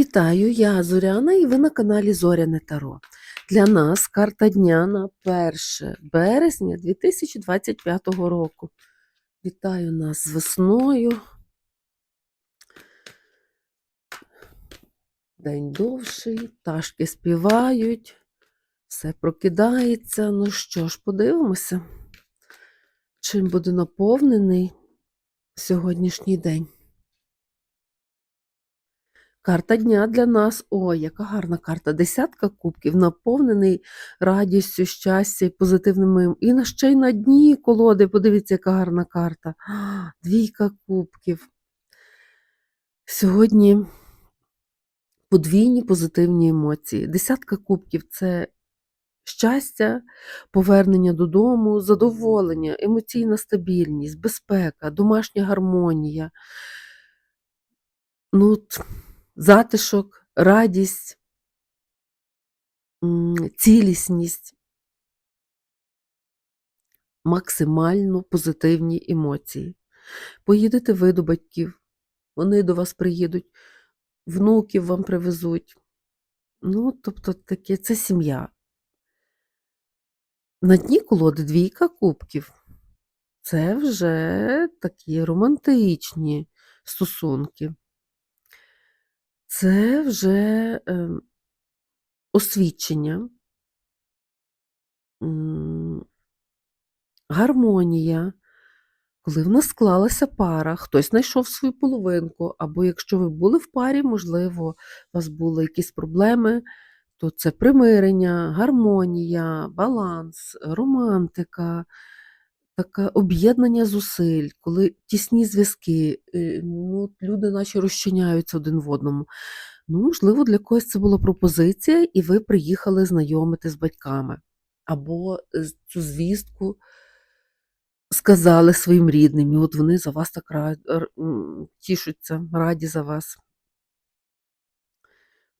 Вітаю, я Зоряна і ви на каналі Зоряне Таро. Для нас карта дня на 1 березня 2025 року. Вітаю нас з весною. День довший, пташки співають, все прокидається. Ну що ж, подивимося, чим буде наповнений сьогоднішній день. Карта дня для нас. Ой, яка гарна карта. Десятка кубків, наповнений радістю, щастя і позитивними. І на ще й на дні колоди. Подивіться, яка гарна карта. Двійка кубків. Сьогодні подвійні позитивні емоції. Десятка кубків це щастя, повернення додому, задоволення, емоційна стабільність, безпека, домашня гармонія. Ну, затишок, радість, цілісність, максимально позитивні емоції. Поїдете ви до батьків, вони до вас приїдуть, внуків вам привезуть. Ну, тобто, таке це сім'я. На дні колоди двійка кубків. Це вже такі романтичні стосунки. Це вже е, освідчення, м, гармонія, коли в нас склалася пара, хтось знайшов свою половинку, або якщо ви були в парі, можливо, у вас були якісь проблеми, то це примирення, гармонія, баланс, романтика, таке об'єднання зусиль, коли тісні зв'язки, е, ну, люди наші розчиняються один в одному. Ну, можливо, для когось це була пропозиція, і ви приїхали знайомити з батьками. Або цю звістку сказали своїм рідним, і от вони за вас так тішуться, раді за вас.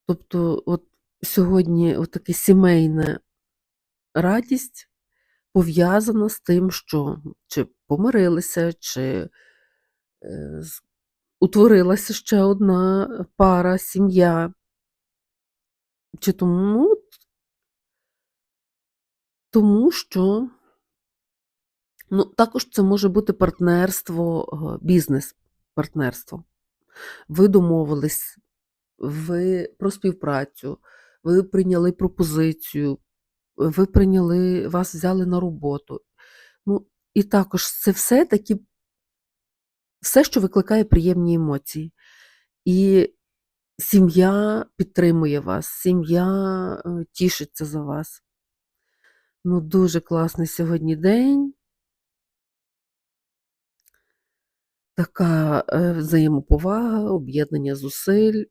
Тобто, от сьогодні от таке сімейна радість пов'язана з тим, що чи помирилися, чи е, утворилася ще одна пара, сім'я. Чи тому, ну, тому що ну, також це може бути партнерство, е, бізнес-партнерство. Ви домовились, ви про співпрацю, ви прийняли пропозицію, ви прийняли, вас взяли на роботу. Ну, і також це все такі, все, що викликає приємні емоції. І сім'я підтримує вас, сім'я е, тішиться за вас. Ну, дуже класний сьогодні день. Така е, взаємоповага, об'єднання зусиль,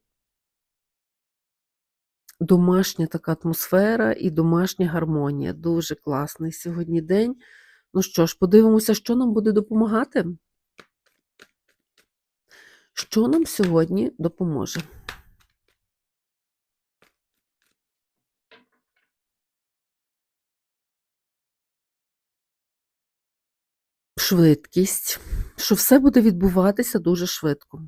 домашня така атмосфера і домашня гармонія. Дуже класний сьогодні день. Ну що ж, подивимося, що нам буде допомагати. Що нам сьогодні допоможе? Швидкість, що все буде відбуватися дуже швидко.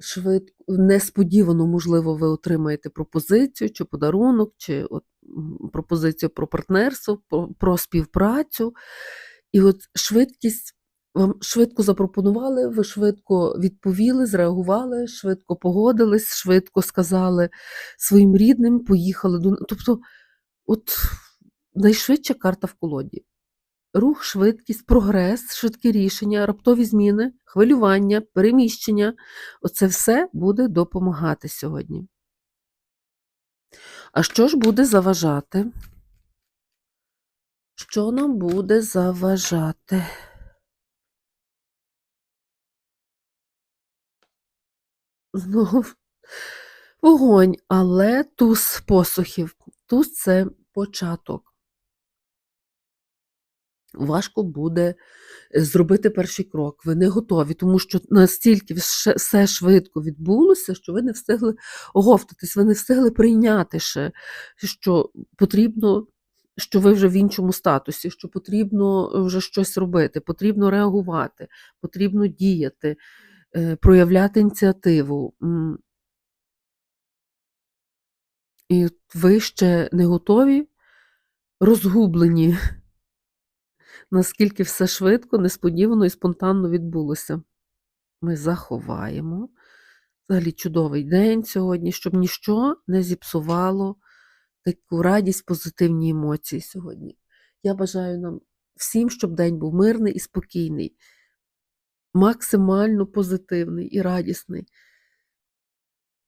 Швидко, несподівано, можливо, ви отримаєте пропозицію чи подарунок, чи от, пропозицію про партнерство, про, про співпрацю. І от швидкість вам швидко запропонували, ви швидко відповіли, зреагували, швидко погодились, швидко сказали своїм рідним, поїхали до. Тобто, от найшвидша карта в колоді. Рух, швидкість, прогрес, швидкі рішення, раптові зміни, хвилювання, переміщення оце все буде допомагати сьогодні. А що ж буде заважати? Що нам буде заважати? Знову вогонь, але туз посухів. Туз це початок. Важко буде е, зробити перший крок. Ви не готові, тому що настільки все швидко відбулося, що ви не встигли оговтатись, ви не встигли прийняти ще, що потрібно, що ви вже в іншому статусі, що потрібно вже щось робити, потрібно реагувати, потрібно діяти, е, проявляти ініціативу. І ви ще не готові, розгублені, наскільки все швидко, несподівано і спонтанно відбулося. Ми заховаємо. Взагалі чудовий день сьогодні, щоб ніщо не зіпсувало таку радість, позитивні емоції сьогодні. Я бажаю нам всім, щоб день був мирний і спокійний, максимально позитивний і радісний.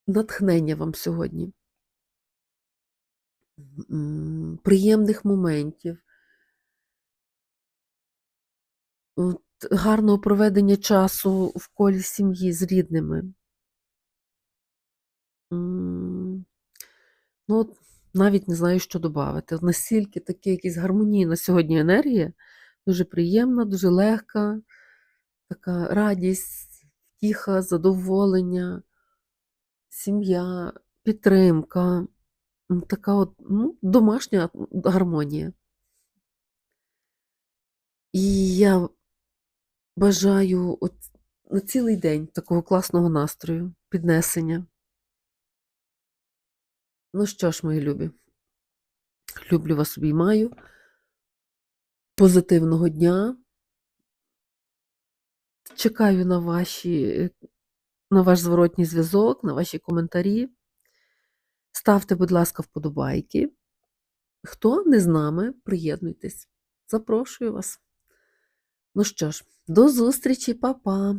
Натхнення вам сьогодні. Приємних моментів, гарного проведення часу в колі сім'ї з рідними. Ну, навіть не знаю, що додати. Настільки таке якісь гармонійна сьогодні енергія, дуже приємна, дуже легка, така радість, втіха, задоволення, сім'я, підтримка, така от ну, домашня гармонія. І я бажаю от на цілий день такого класного настрою, піднесення. Ну що ж, мої любі, люблю вас, обіймаю. Позитивного дня. Чекаю на ваші, на ваш зворотній зв'язок, на ваші коментарі. Ставте, будь ласка, вподобайки. Хто не з нами, приєднуйтесь. Запрошую вас. Ну що ж, до зустрічі, па-па!